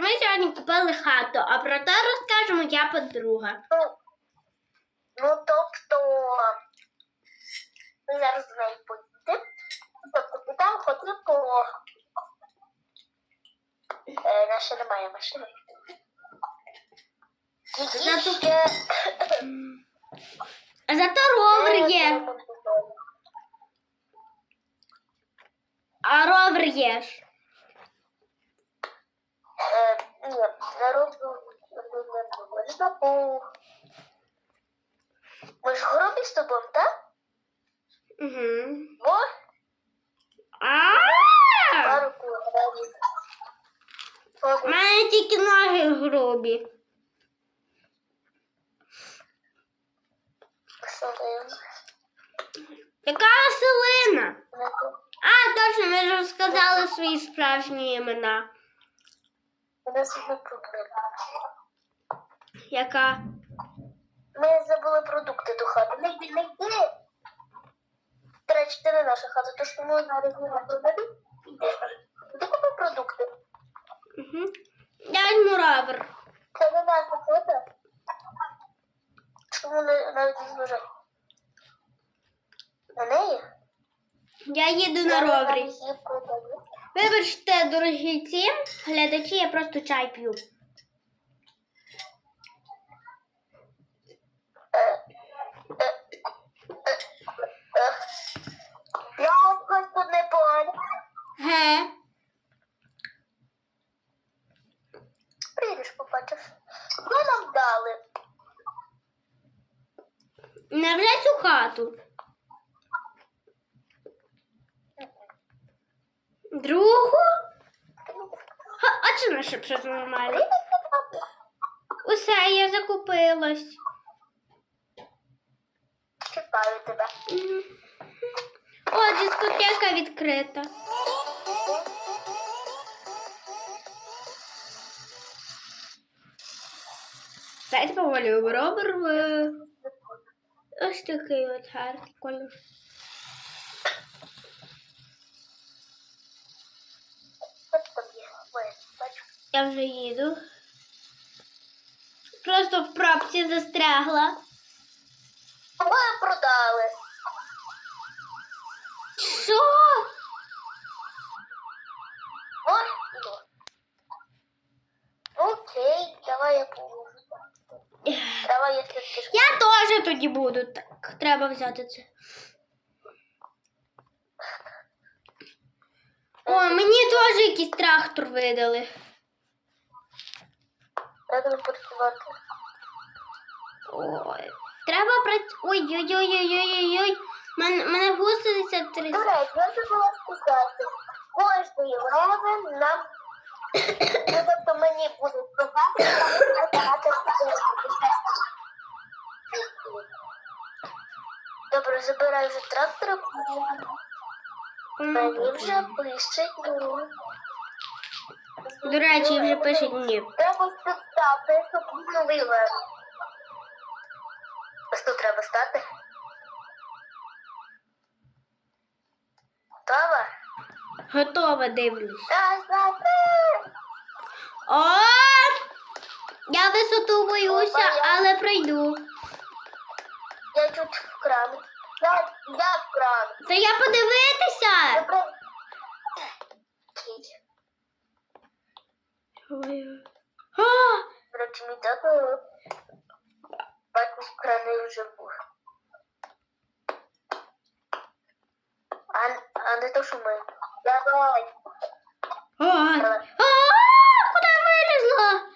ми сьогодні купили хату, а про те розкаже моя подруга. Ну, ну тобто, ми зараз з нею поїдемо. Тобто, підемо ходити по... Е, наша немає машини. Тільки Зато- ще... А зато ровер є. А ровер є ж. Ні, на роблю не можна, бо... Ми ж в гробі з тобою, так? Угу. Бо А! У мене тільки ноги грубі. Яка Василина? А, точно, ми ж розказали свої справжні імена. У нас одна проблема. Яка? Ми забули продукти до хати. Не йди, не йди. До речі, це не наша хата, то що ми зараз не продали. Ти купи продукти. Угу. Я ровер. Це не наша хата. Чому не навіть не зважати? На неї? Я їду на продаю. Вибачте, дорогі ці глядачі, я просто чай п'ю. Я вам тут не погані. Ге. Прийдеш, побачиш. Ви нам дали. Невже цю хату? Другу? А чи наше щось нормально? Усе, я закупилась. Чекаю тебе. О, дискотека відкрита. Дайте повалю робер в ось такий от гарний колір. От тобі. Ой, бачу. Я вже їду. Просто в пробці застрягла. Ви продали. Що? Іду. Окей, давай я поможу. Давай я все-таки Я теж тоді буду. Так, треба взяти це. О, мені теж якийсь трактор видали. Треба працювати. Ой. Треба працювати. Ой-ой-ой-ой-ой-ой. Мене, мене гусениця До трясла. речі, я забула сказати. Кожний левен нам, ну, тобто мені будуть що я багато Добре, забираю вже трактора. Мені вже пишуть. До речі, вже пишуть ні. Треба стати, щоб відновила. Ось тут треба стати. Готова? Готова, дивлюсь. О! Я висоту боюся, але пройду. Я чуть в кран. Я, я в кран. Та я подивитися. Добре. Ой. А! До речі, мій тато батько в крани вже був. А, а не то, що ми. Давай. Ой. А! Куди я вилізла?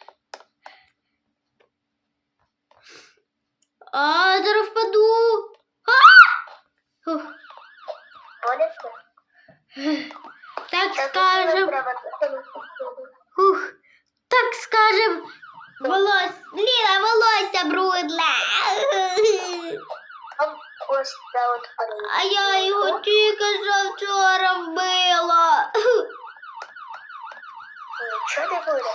А, зараз впаду. А! Ух. Боляться? Так Так, скажем. треба. Ух. Так скажем. Волос. Ліна, волосся брудле. А Ось це от. А я його тільки що вчора вбила. Нічого не буде.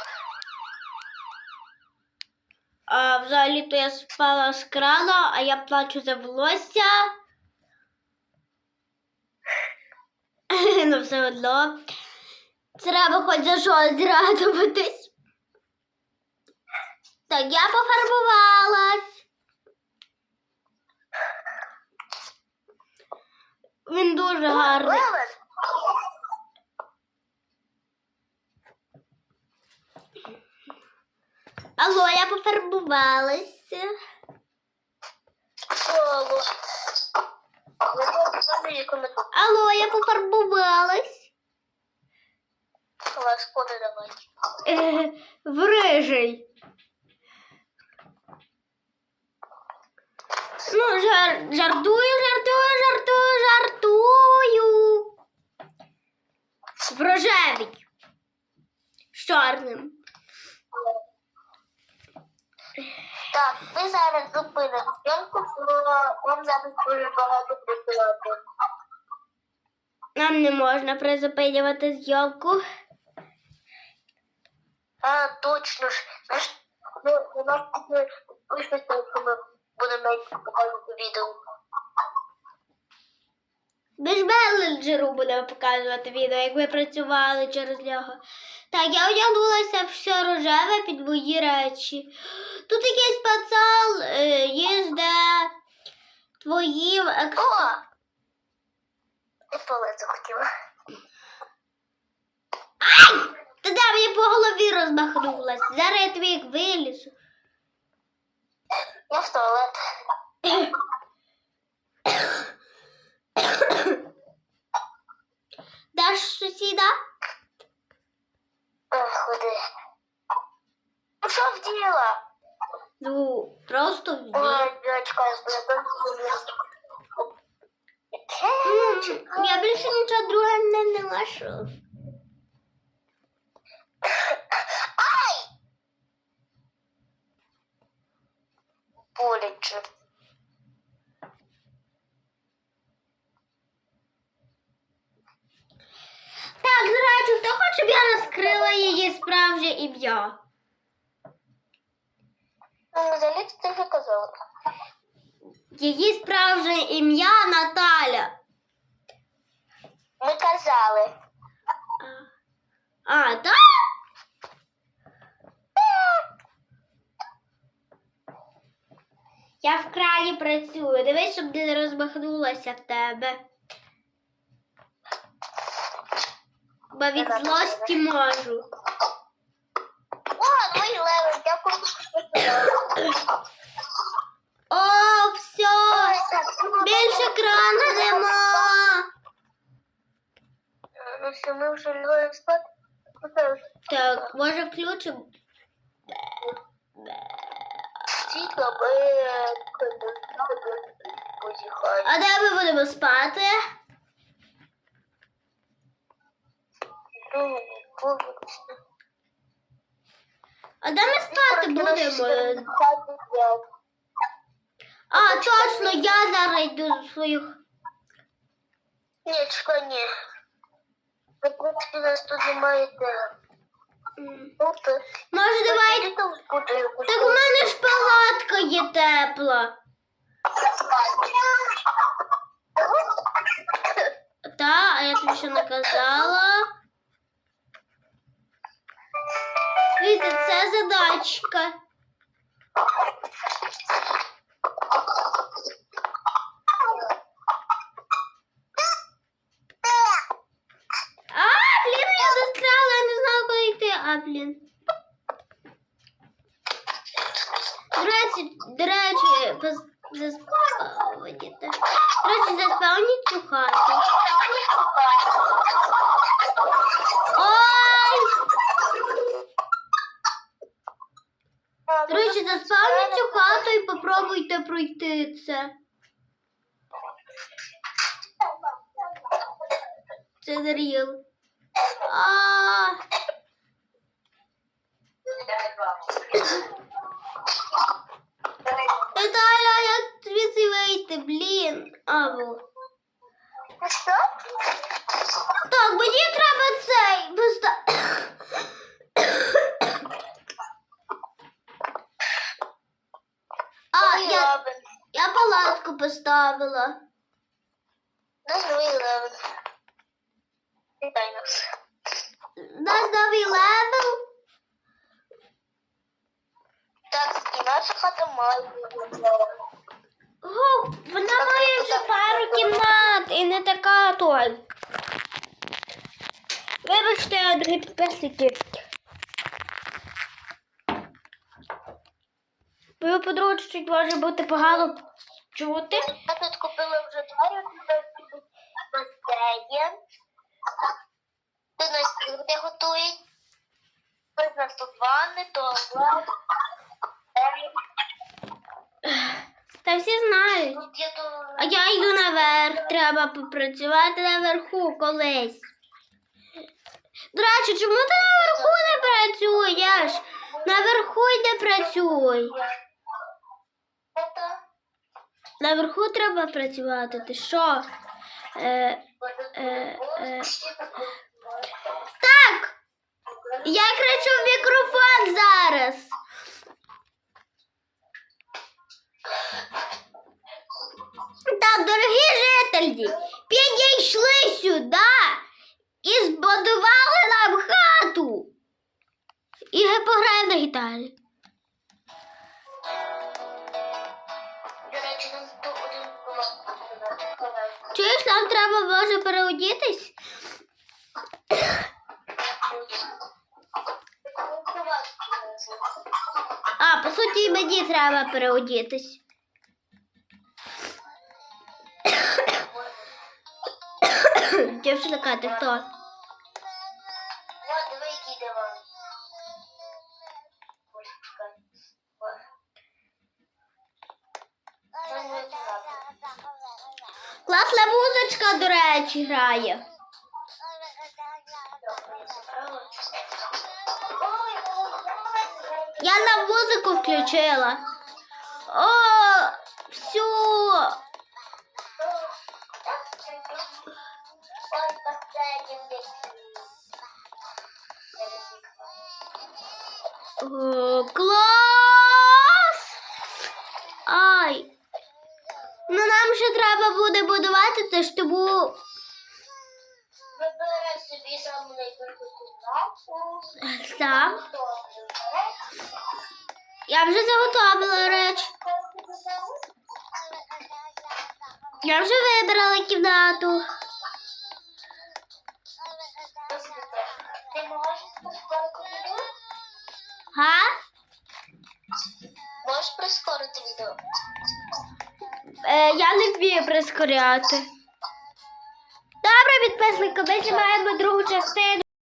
А взагалі-то я спала з крана, а я плачу за волосся. Ну, все одно. Треба хоч за щось радуватись. Так, я пофарбувалась. Він дуже гарний. Алло, я пофарбувалася. Тут. Алло, я пофарбувалась. Клас, коди давай. Е, в рижий. Ну, жар, жартую, жартую, жартую, жартую. В рожевий. З чорним. Так, ми зараз зупинимо зйомку, бо вам зараз дуже багато працювати. Нам не можна призупинювати зйомку. А, точно ж. Наш, ну, у нас пишеться, що ми будемо навіть показувати відео. Ми ж менеджеру будемо показувати відео, як ви працювали через нього. Так, я одягнулася все рожеве під мої речі. Тут якийсь пацан е, їздить твоїм екс... О! І туалет захотіла. Та де мені по голові розмахнулась. Зараз я тобі як вилізу. Я в туалет. Даш сусіда? Ходи. Ну що вділа? Ну, просто вбій. Ой, дочка, я М, більше нічого друге не ношу. Ай! Боляче. Так, до речі, хто хоче, щоб я розкрила її справжнє ім'я? Ну, взагалі ти вже казала. Її справжнє ім'я Наталя. Ми казали. А, так? Я в краї працюю. Дивись, щоб не розмахнулася в тебе. Бо від злості можу. О, все! Більше крана нема. Ну що, ми вже лягаємо спати? Ну, це ж Так, може включимо? Тихо, ми позіхаємо. А де ми будемо спати? Ну, А де ми спати будемо? А, точно, я зараз йду до своїх. Ні, чекай, ні. Ви просто нас тут немає де. Ну. Може, давай. Так у мене ж палатка є тепла. Та, а я тобі ще наказала. Дивіться, це задачка. А, блін, я застряла, я не знала, куди йти. А, блін. До речі, до речі, пос- заспавніте. До речі, заспавніть цю хату. Ой! До речі, заспавніть цю хату і попробуйте пройти це. Це Дар'їл. А, Наталя, як звідси вийти, блін. Або. Що? Так, мені треба цей. поста- А, Мої я, леви. я палатку поставила. Нас новий левел. Вітай нас. Нас новий левел. Так, Наша хата має. О, вона має вже пару кімнат і не така той. Вибачте, дорогі підписники. Мою подругу чуть може бути погано чути. Я тут купила вже двері, басейн. Тут нас люди готують. Ось нас тут ванни, туалет. Та всі знають. А я йду наверх, треба попрацювати наверху колись. До речі, чому ти наверху не працюєш? Наверху йди працюй. Наверху треба працювати. Ти що? Е, е, е. Так! Я кричу в мікрофон зараз. Так, дорогі жителі, підійшли сюди і збудували нам хату. І пограємо на гітарі. Чуєш, нам треба може переодітись? А, по суті, мені треба переодітись. Дівчинка, ти хто? Класна музичка, до речі, грає. Я на музику включила. О, всю. О, клас! Ай. Ну нам треба буде будувати те ж тому. Вибирай собі саму кімнату. Сам. Я вже заготовила реч. Я вже вибрала кімнату. Ти можеш прискорити відео? Га? Можеш прискорити відео? Е, я не вмію прискоряти. Добре, підписники, ми знімаємо другу частину.